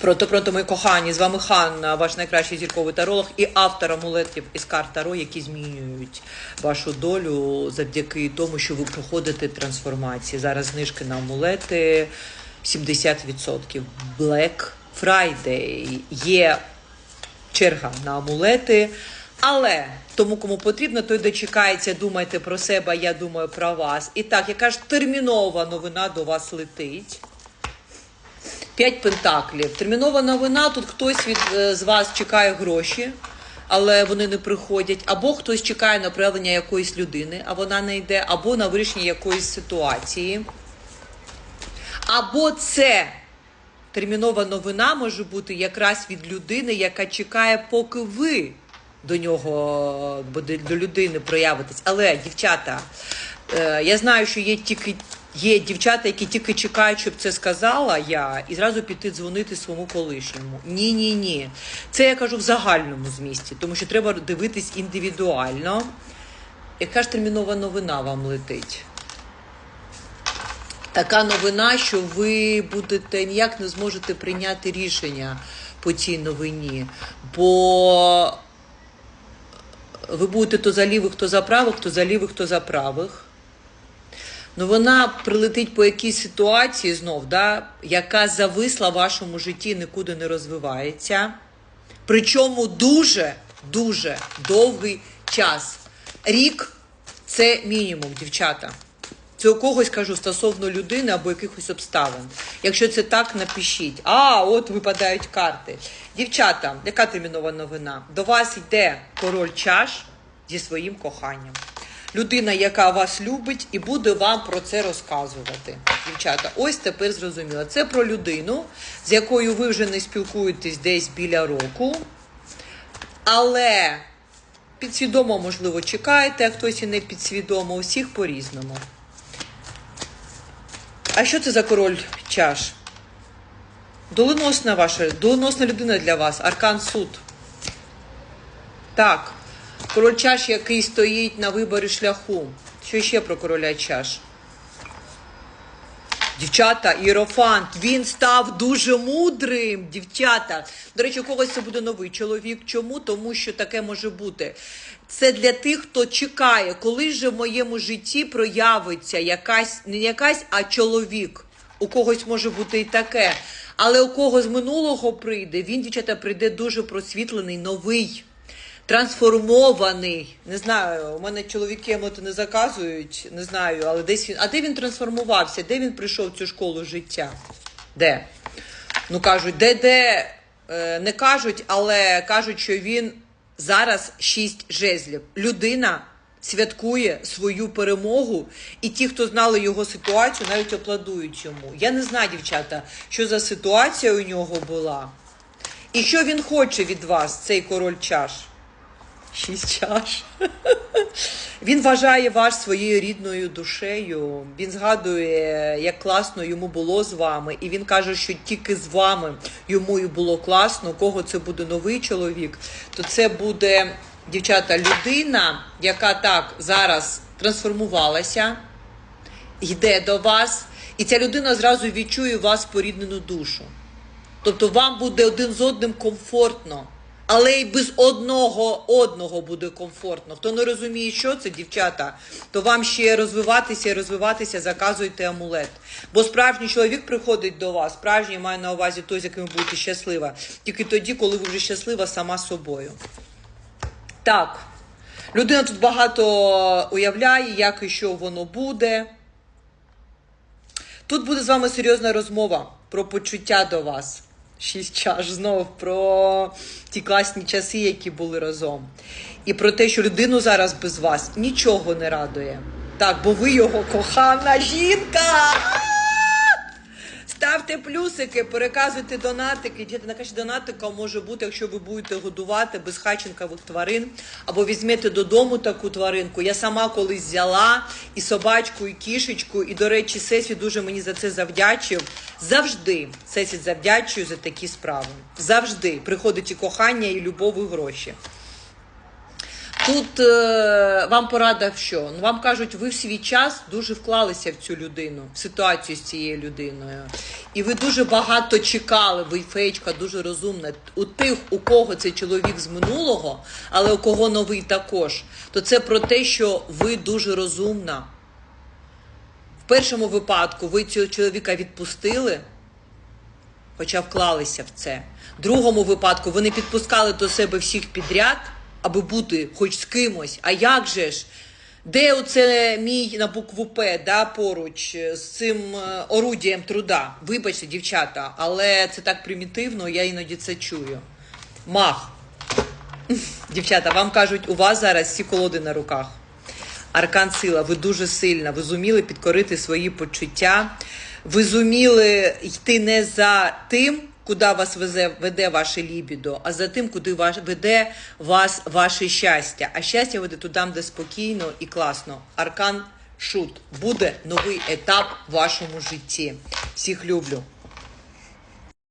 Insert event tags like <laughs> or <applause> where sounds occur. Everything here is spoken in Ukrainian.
Пронто, пронто, мої кохані, з вами Ханна, ваш найкращий зірковий таролог і автор амулетів із карт Таро, які змінюють вашу долю завдяки тому, що ви проходите трансформації. Зараз знижки на амулети 70%. Black Friday. Є черга на амулети. Але тому, кому потрібно, той дочекається, думайте про себе, я думаю про вас. І так, яка ж термінова новина до вас летить. П'ять пентаклів. Термінова новина. Тут хтось від е, з вас чекає гроші, але вони не приходять. Або хтось чекає на проявлення якоїсь людини, а вона не йде, або на вирішення якоїсь ситуації. Або це термінова новина може бути якраз від людини, яка чекає, поки ви до нього до людини проявитесь. Але, дівчата, е, я знаю, що є тільки. Є дівчата, які тільки чекають, щоб це сказала я, і зразу піти дзвонити своєму колишньому. Ні, ні, ні. Це я кажу в загальному змісті, тому що треба дивитись індивідуально. Яка ж термінова новина вам летить? Така новина, що ви будете ніяк не зможете прийняти рішення по цій новині. Бо ви будете то за лівих, то за правих, то за лівих, то за правих. Ну, вона прилетить по якійсь ситуації знов, да, яка зависла в вашому житті, нікуди не розвивається. Причому дуже, дуже довгий час. Рік це мінімум, дівчата. Це у когось кажу стосовно людини або якихось обставин. Якщо це так, напишіть. А, от випадають карти. Дівчата, яка термінова новина? До вас йде король чаш зі своїм коханням. Людина, яка вас любить, і буде вам про це розказувати. Дівчата, ось тепер зрозуміло. Це про людину, з якою ви вже не спілкуєтесь десь біля року. Але підсвідомо, можливо, чекаєте, а хтось і не підсвідомо, усіх по-різному. А що це за король чаш? Доленосна ваша, доленосна людина для вас, аркан суд. Так, король чаш, який стоїть на виборі шляху. Що ще про короля чаш? Дівчата, Єрофант, він став дуже мудрим, дівчата. До речі, у когось це буде новий чоловік. Чому? Тому що таке може бути. Це для тих, хто чекає, коли ж в моєму житті проявиться якась, не якась, а чоловік. У когось може бути і таке. Але у кого з минулого прийде, він, дівчата, прийде дуже просвітлений, новий трансформований. Не знаю, у мене чоловіки емоти не заказують, не знаю, але десь він. А де він трансформувався? Де він прийшов цю школу життя? Де? Ну кажуть, де де е, не кажуть, але кажуть, що він зараз шість жезлів. Людина святкує свою перемогу, і ті, хто знали його ситуацію, навіть аплодують йому. Я не знаю, дівчата, що за ситуація у нього була. І що він хоче від вас, цей король чаш? Шість чаш. <laughs> Він вважає вас своєю рідною душею. Він згадує, як класно йому було з вами, і він каже, що тільки з вами йому і було класно. Кого це буде новий чоловік, то це буде дівчата людина, яка так зараз трансформувалася, йде до вас, і ця людина зразу відчує вас поріднену душу. Тобто вам буде один з одним комфортно. Але й без одного одного буде комфортно. Хто не розуміє, що це, дівчата, то вам ще розвиватися і розвиватися, заказуйте амулет. Бо справжній чоловік приходить до вас, справжній має на увазі той, з яким ви будете щаслива. Тільки тоді, коли ви вже щаслива сама собою. Так, людина тут багато уявляє, як і що воно буде. Тут буде з вами серйозна розмова про почуття до вас. Шість чаш знов про ті класні часи, які були разом. І про те, що людину зараз без вас нічого не радує. Так, бо ви його кохана жінка. Ставте плюсики, переказуйте донатики. Діти, найкраще донатика може бути, якщо ви будете годувати безхатченкових тварин, або візьмете додому таку тваринку. Я сама колись взяла і собачку, і кішечку, і, до речі, Сесі дуже мені за це завдячив. Завжди Сесі завдячую за такі справи. Завжди приходить і кохання, і любов, і гроші. Тут е, вам порада в що? Ну вам кажуть, ви в свій час дуже вклалися в цю людину, в ситуацію з цією людиною. І ви дуже багато чекали. Ви феєчка дуже розумна. У тих, у кого це чоловік з минулого, але у кого новий також, то це про те, що ви дуже розумна. В першому випадку ви цього чоловіка відпустили, хоча вклалися в це. В другому випадку ви не підпускали до себе всіх підряд, аби бути хоч з кимось. А як же ж? Де оце мій на букву П, да, поруч е, з цим е, орудієм труда? Вибачте, дівчата, але це так примітивно, я іноді це чую. Мах. <laughs> Дівчата, вам кажуть, у вас зараз всі колоди на руках. Аркан сила, ви дуже сильна, ви зуміли підкорити свої почуття, ви зуміли йти не за тим, куди вас везе, веде ваше лібідо, а за тим, куди ваш, веде вас ваше щастя. А щастя веде туди, де спокійно і класно. Аркан шут. Буде новий етап в вашому житті. Всіх люблю.